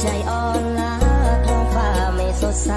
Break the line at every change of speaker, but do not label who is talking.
ใจอ่อนล้าท้องฟ้าไม่สดใส